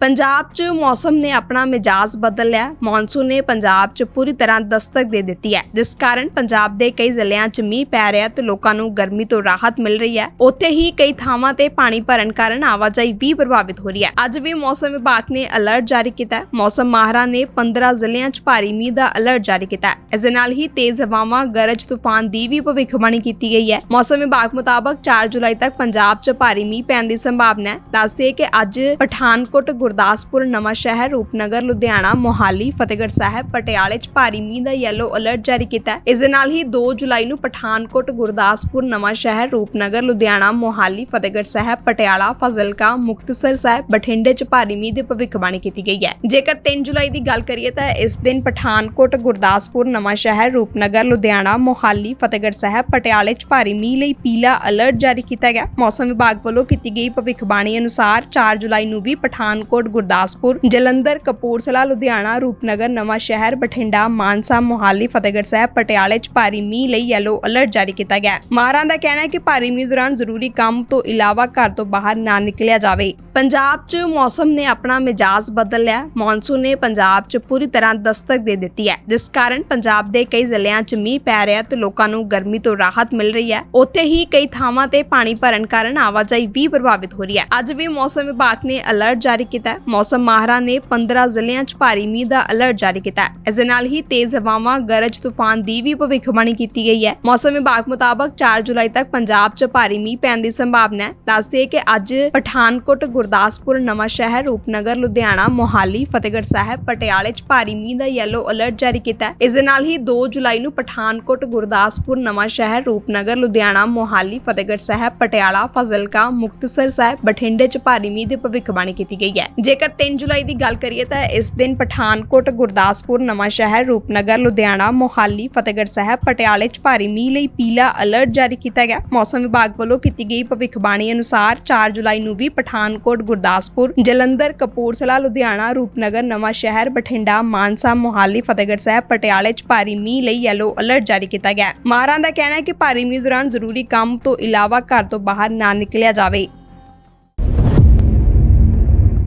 ਪੰਜਾਬ 'ਚ ਮੌਸਮ ਨੇ ਆਪਣਾ ਮਿਜਾਜ਼ ਬਦਲ ਲਿਆ। ਮੌਨਸੂਨ ਨੇ ਪੰਜਾਬ 'ਚ ਪੂਰੀ ਤਰ੍ਹਾਂ ਦਸਤਕ ਦੇ ਦਿੱਤੀ ਹੈ। ਜਿਸ ਕਾਰਨ ਪੰਜਾਬ ਦੇ ਕਈ ਜ਼ਿਲ੍ਹਿਆਂ 'ਚ ਮੀਂਹ ਪੈ ਰਿਹਾ ਤੇ ਲੋਕਾਂ ਨੂੰ ਗਰਮੀ ਤੋਂ ਰਾਹਤ ਮਿਲ ਰਹੀ ਹੈ। ਉੱਥੇ ਹੀ ਕਈ ਥਾਵਾਂ ਤੇ ਪਾਣੀ ਭਰਨ ਕਾਰਨ ਆਵਾਜਾਈ ਵੀ ਪ੍ਰਭਾਵਿਤ ਹੋ ਰਹੀ ਹੈ। ਅੱਜ ਵੀ ਮੌਸਮ ਵਿਭਾਗ ਨੇ ਅਲਰਟ ਜਾਰੀ ਕੀਤਾ ਮੌਸਮ ਮਾਹਰਾਂ ਨੇ 15 ਜ਼ਿਲ੍ਹਿਆਂ 'ਚ ਭਾਰੀ ਮੀਂਹ ਦਾ ਅਲਰਟ ਜਾਰੀ ਕੀਤਾ ਇਸ ਦੇ ਨਾਲ ਹੀ ਤੇਜ਼ ਹਵਾਵਾਂ, ਗਰਜ ਤੂਫਾਨ ਦੀ ਵੀ ਭਵਿੱਖਬਾਣੀ ਕੀਤੀ ਗਈ ਹੈ। ਮੌਸਮ ਵਿਭਾਗ ਮੁਤਾਬਕ 4 ਜੁਲਾਈ ਤੱਕ ਪੰਜਾਬ 'ਚ ਭਾਰੀ ਮੀਂਹ ਪੈਣ ਦੀ ਸੰਭਾਵਨਾ ਹੈ। ਦੱਸਦੇ ਕਿ ਅੱਜ ਪਠਾਨਕੋਟ ਗੁਰਦਾਸਪੁਰ ਨਵਾਂ ਸ਼ਹਿਰ, ਰੂਪਨਗਰ, ਲੁਧਿਆਣਾ, ਮੋਹਾਲੀ, ਫਤਿਹਗੜ੍ਹ ਸਾਹਿਬ, ਪਟਿਆਲੇ 'ਚ ਭਾਰੀ ਮੀਂਹ ਦਾ ਯੈਲੋ ਅਲਰਟ ਜਾਰੀ ਕੀਤਾ ਹੈ। ਇਸ ਦੇ ਨਾਲ ਹੀ 2 ਜੁਲਾਈ ਨੂੰ ਪਠਾਨਕੋਟ, ਗੁਰਦਾਸਪੁਰ ਨਵਾਂ ਸ਼ਹਿਰ, ਰੂਪਨਗਰ, ਲੁਧਿਆਣਾ, ਮੋਹਾਲੀ, ਫਤਿਹਗੜ੍ਹ ਸਾਹਿਬ, ਪਟਿਆਲਾ, ਫਾਜ਼ਿਲਕਾ, ਮੁਕਤਸਰ ਸਾਹਿਬ, ਬਠਿੰਡੇ 'ਚ ਭਾਰੀ ਮੀਂਹ ਦੀ ਭਵਿੱਖਬਾਣੀ ਕੀਤੀ ਗਈ ਹੈ। ਜੇਕਰ 3 ਜੁਲਾਈ ਦੀ ਗੱਲ ਕਰੀਏ ਤਾਂ ਇਸ ਦਿਨ ਪਠਾਨਕੋਟ, ਗੁਰਦਾਸਪੁਰ ਨਵਾਂ ਸ਼ਹਿਰ, ਰੂਪਨਗਰ, ਲੁਧਿਆਣਾ, ਮੋਹਾਲੀ, ਫਤਿਹਗੜ੍ਹ ਸਾਹਿਬ, ਪਟਿਆਲੇ 'ਚ ਭਾਰੀ ਮੀਂਹ ਲਈ ਪੀਲਾ ਅਲਰਟ ਜਾਰੀ ਕੀਤਾ ਗਿਆ। ਮੌਸਮ ਵਿਭਾਗ ਵੱਲੋਂ ਕੀਤੀ ਗਈ ਭਵਿੱਖਬਾਣੀ ਅਨੁਸਾਰ 4 ਜੁਲਾਈ ਨੂੰ ਵੀ ਪਠਾਨਕੋਟ ਗੁਰਦਾਸਪੁਰ, ਜਲੰਧਰ, ਕਪੂਰਥਲਾ, ਲੁਧਿਆਣਾ, ਰੂਪਨਗਰ, ਨਵਾਂ ਸ਼ਹਿਰ, ਬਠਿੰਡਾ, ਮਾਨਸਾ, ਮੋਹਾਲੀ, ਫਤਿਹਗੜ੍ਹ ਸਾਹਿਬ, ਪਟਿਆਲੇ 'ਚ ਭਾਰੀ ਮੀਂਹ ਲਈ ਯੈਲੋ ਅਲਰਟ ਜਾਰੀ ਕੀਤਾ ਗਿਆ ਮਾਰਾਂ ਦਾ ਕਹਿਣਾ ਹੈ ਕਿ ਭਾਰੀ ਮੀਂਹ ਦੌਰਾਨ ਜ਼ਰੂਰੀ ਕੰਮ ਤੋਂ ਇਲਾਵਾ ਘਰ ਤੋਂ ਬਾਹਰ ਨਾ ਨਿਕਲਿਆ ਜਾਵੇ। ਪੰਜਾਬ 'ਚ ਮੌਸਮ ਨੇ ਆਪਣਾ ਮਿਜਾਜ਼ ਬਦਲ ਲਿਆ। ਮੌਨਸੂਨ ਨੇ ਪੰਜਾਬ 'ਚ ਪੂਰੀ ਤਰ੍ਹਾਂ ਦਸਤਕ ਦੇ ਦਿੱਤੀ ਹੈ। ਜਿਸ ਕਾਰਨ ਪੰਜਾਬ ਦੇ ਕਈ ਜ਼ਿਲ੍ਹਿਆਂ 'ਚ ਮੀਂਹ ਪੈ ਰਿਹਾ ਤੇ ਲੋਕਾਂ ਨੂੰ ਗਰਮੀ ਤੋਂ ਰਾਹਤ ਮਿਲ ਰਹੀ ਹੈ। ਉੱਥੇ ਹੀ ਕਈ ਥਾਵਾਂ ਤੇ ਪਾਣੀ ਭਰਨ ਕਾਰਨ ਆਵਾਜਾਈ ਵੀ ਪ੍ਰਭਾਵਿਤ ਹੋ ਰਹੀ ਹੈ। ਅੱਜ ਵੀ ਮੌਸਮ ਵਿਭਾਗ ਨੇ ਅਲਰਟ ਜਾਰੀ ਕੀਤਾ ਹੈ ਮੌਸਮ ਮਾਹਰਾਂ ਨੇ 15 ਜ਼ਿਲ੍ਹਿਆਂ 'ਚ ਭਾਰੀ ਮੀਂਹ ਦਾ ਅਲਰਟ ਜਾਰੀ ਕੀਤਾ ਹੈ। ਇਸ ਦੇ ਨਾਲ ਹੀ ਤੇਜ਼ ਹਵਾਵਾਂ, ਗਰਜ ਤੂਫਾਨ ਦੀ ਵੀ ਭਵਿੱਖਬਾਣੀ ਕੀਤੀ ਗਈ ਹੈ। ਮੌਸਮ ਵਿਭਾਗ ਮੁਤਾਬਕ 4 ਜੁਲਾਈ ਤੱਕ ਪੰਜਾਬ 'ਚ ਭਾਰੀ ਮੀਂਹ ਪੈਣ ਦੀ ਸੰਭਾਵਨਾ ਹੈ। ਦੱਸਦੇ ਕਿ ਅੱਜ ਪਠਾਨਕੋਟ, ਗੁਰਦਾਸਪੁਰ ਨਵਾਂ ਸ਼ਹਿਰ ਰੂਪਨਗਰ, ਲੁਧਿਆਣਾ, ਮੋਹਾਲੀ, ਫਤਿਹਗੜ੍ਹ ਸਾਹਿਬ, ਪਟਿਆਲੇ 'ਚ ਭਾਰੀ ਮੀਂਹ ਦਾ ਯੈਲੋ ਅਲਰਟ ਜਾਰੀ ਕੀਤਾ ਹੈ। ਇਸ ਦੇ ਨਾਲ ਹੀ 2 ਜੁਲਾਈ ਨੂੰ ਪਠਾਨਕੋਟ, ਗੁਰਦਾਸਪੁਰ ਨਵਾਂ ਸ਼ਹਿਰ ਰੂਪਨਗਰ, ਲੁਧਿਆਣਾ, ਮੋਹਾਲੀ, ਫਤਿਹਗੜ੍ਹ ਸਾਹਿਬ, ਪਟਿਆਲਾ, ਫਾਜ਼ਿਲਕਾ, ਮੁਕਤਸਰ ਸਾਹਿਬ ਬਠਿੰਡੇ 'ਚ ਭਾਰੀ ਮੀਂਹ ਦੀ ਭਵਿੱਖਬਾਣੀ ਕੀਤੀ ਗਈ ਹੈ। ਜੇਕਰ 3 ਜੁਲਾਈ ਦੀ ਗੱਲ ਕਰੀਏ ਤਾਂ ਇਸ ਦਿਨ ਪਠਾਨਕੋਟ, ਗੁਰਦਾਸਪੁਰ, ਨਵਾਂ ਸ਼ਹਿਰ ਰੂਪਨਗਰ, ਲੁਧਿਆਣਾ, ਮੋਹਾਲੀ, ਫਤਿਹਗੜ੍ਹ ਸਾਹਿਬ, ਪਟਿਆਲੇ 'ਚ ਭਾਰੀ ਮੀਂਹ ਲਈ ਪੀਲਾ ਅਲਰਟ ਜਾਰੀ ਕੀਤਾ ਗਿਆ। ਮੌਸਮ ਵਿਭਾਗ ਵੱਲੋਂ ਕੀਤੀ ਗਈ ਭਵਿੱਖਬਾਣੀ ਅਨੁਸਾਰ 4 ਜੁਲਾਈ ਨੂੰ ਵੀ ਪਠਾਨਕੋਟ, ਗੁਰਦਾਸਪੁਰ, ਜਲੰਧਰ, ਕਪੂਰਥਲਾ, ਲੁਧਿਆਣਾ, ਰੂਪਨਗਰ, ਨਵਾਂ ਸ਼ਹਿਰ, ਬਠਿੰਡਾ, ਮਾਨਸਾ, ਮੋਹਾਲੀ, ਫਤਿਹਗੜ੍ਹ ਸਾਹਿਬ, ਪਟਿਆਲੇ 'ਚ ਭਾਰੀ ਮੀਂਹ ਲਈ ਯੈਲੋ ਅਲਰਟ ਜਾਰੀ ਕੀਤਾ ਗਿਆ। ਮਾਰਾਂ ਦਾ ਕਹਿਣਾ ਹੈ ਕਿ ਭਾਰੀ ਮੀਂਹ ਦੌਰਾਨ ਜ਼ਰੂਰੀ ਕੰਮ ਤੋਂ ਇਲਾਵਾ ਘਰ ਤੋਂ ਬਾਹਰ ਨਾ ਨਿਕਲਿਆ ਜਾਵੇ।